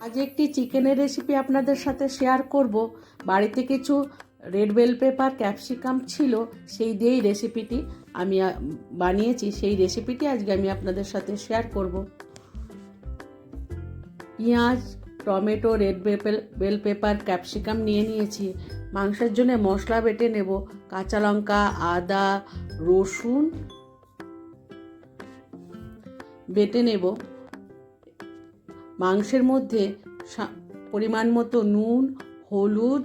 আজ একটি চিকেনের রেসিপি আপনাদের সাথে শেয়ার করব। বাড়িতে কিছু রেড বেল পেপার ক্যাপসিকাম ছিল, সেই দিয়েই রেসিপিটি আমি বানিয়েছি। সেই রেসিপিটি আজকে আমি আপনাদের সাথে শেয়ার করব। পেঁয়াজ, টমেটো রেড বেপেল বেল পেপার ক্যাপসিকাম নিয়ে নিয়েছি। মাংসের জন্য মশলা বেটে নেব। কাঁচা লঙ্কা, আদা, রসুন বেটে নেব। মাংসের মধ্যে পরিমাণ মতো নুন, হলুদ,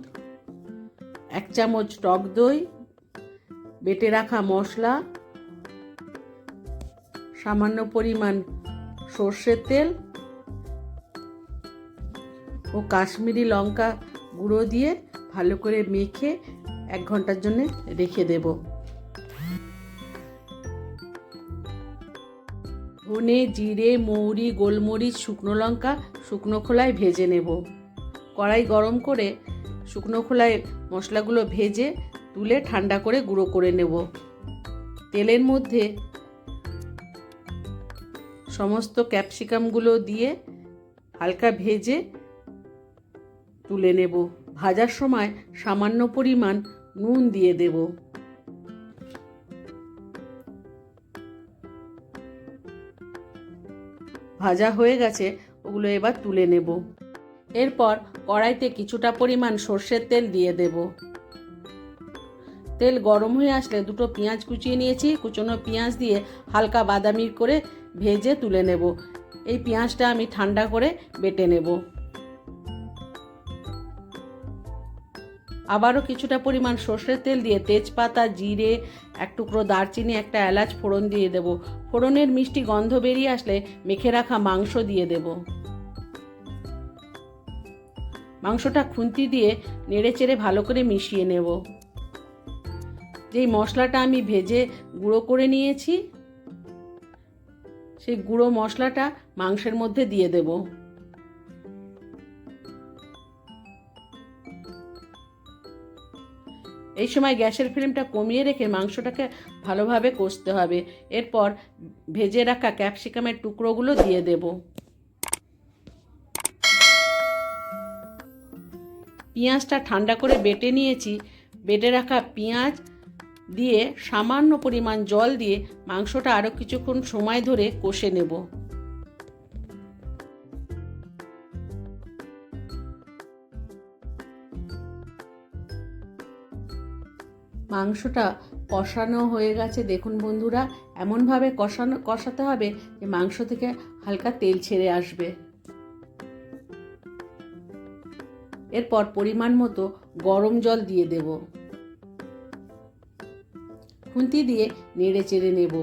এক চামচ টক দই, বেটে রাখা মশলা, সামান্য পরিমাণ সর্ষের তেল ও কাশ্মীরি লঙ্কা গুঁড়ো দিয়ে ভালো করে মেখে এক ঘণ্টার জন্য রেখে দেব। ধনে, জিরে, মৌরি, গোলমরিচ, শুকনো লঙ্কা, শুকনো খোলায় ভেজে নেব। কড়াই গরম করে শুকনো খোলায় মশলাগুলো ভেজে তুলে ঠান্ডা করে গুঁড়ো করে নেব। তেলের মধ্যে সমস্ত ক্যাপসিকামগুলো দিয়ে হালকা ভেজে তুলে নেব। ভাজার সময় সামান্য পরিমাণ নুন দিয়ে দেব। ভাজা হয়ে গেছে, ওগুলো এবার তুলে নেব। এরপর কড়াইতে কিছুটা পরিমাণ সর্ষের তেল দিয়ে দেব। তেল গরম হয়ে আসলে দুটো পেঁয়াজ কুচিয়ে নিয়েছি, কুচনো পেঁয়াজ দিয়ে হালকা বাদামি করে ভেজে তুলে নেব। এই পেঁয়াজটা আমি ঠান্ডা করে বেটে নেব। আবারও কিছুটা পরিমাণ সর্ষের তেল দিয়ে তেজপাতা, জিরে, এক টুকরো দারচিনি, একটা এলাচ ফোড়ন দিয়ে দেব। ফোড়নের মিষ্টি গন্ধ বেরিয়ে আসলে মেখে রাখা মাংস দিয়ে দেব। মাংসটা খুন্তি দিয়ে নেড়ে চেড়ে ভালো করে মিশিয়ে নেব। যেই মশলাটা আমি ভেজে গুঁড়ো করে নিয়েছি, সেই গুঁড়ো মশলাটা মাংসের মধ্যে দিয়ে দেবো। এই সময় গ্যাসের ফ্লেমটা কমিয়ে রেখে মাংসটাকে ভালোভাবে কষতে হবে। এরপর ভেজে রাখা ক্যাপসিকামের টুকরোগুলো দিয়ে দেব। পেঁয়াজটা ঠান্ডা করে বেটে নিয়েছি। বেটে রাখা পেঁয়াজ দিয়ে সামান্য পরিমাণ জল দিয়ে মাংসটা আরও কিছুক্ষণ সময় ধরে কষে নেব। মাংসটা কষানো হয়ে গেছে। দেখুন বন্ধুরা, এমনভাবে কষানো, কষাতে হবে যে মাংস থেকে হালকা তেল ছেড়ে আসবে। এরপর পরিমাণ মতো গরম জল দিয়ে দেব। খুন্তি দিয়ে নেড়ে চেড়ে নেব।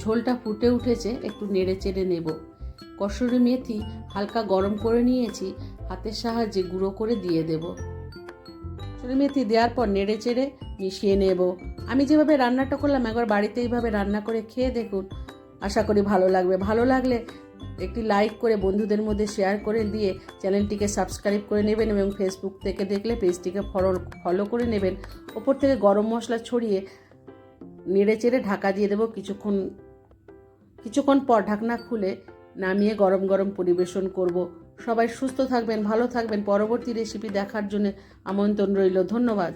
ঝোলটা ফুটে উঠেছে, একটু নেড়ে চেড়ে নেব। কসুরি মেথি হালকা গরম করে নিয়েছি, হাতের সাহায্যে গুঁড়ো করে দিয়ে দেব। কসুরি মেথি দেওয়ার পর নেড়ে চেড়ে মিশিয়ে নেব। আমি যেভাবে রান্নাটা করলাম, একবার বাড়িতে এইভাবে রান্না করে খেয়ে দেখুন। আশা করি ভালো লাগবে। ভালো লাগলে একটি লাইক করে বন্ধুদের মধ্যে শেয়ার করে দিয়ে চ্যানেলটিকে সাবস্ক্রাইব করে নেবেন এবং ফেসবুক থেকে দেখলে পেজটিকে ফলো ফলো করে নেবেন। ওপর থেকে গরম মশলা ছড়িয়ে নেড়ে চেড়ে ঢাকা দিয়ে দেবো। কিছুক্ষণ কিছুক্ষণ পর ঢাকনা খুলে নামিয়ে গরম গরম পরিবেশন করব। সবাই সুস্থ থাকবেন, ভালো থাকবেন। পরবর্তী রেসিপি দেখার জন্য আমন্ত্রণ রইল। ধন্যবাদ।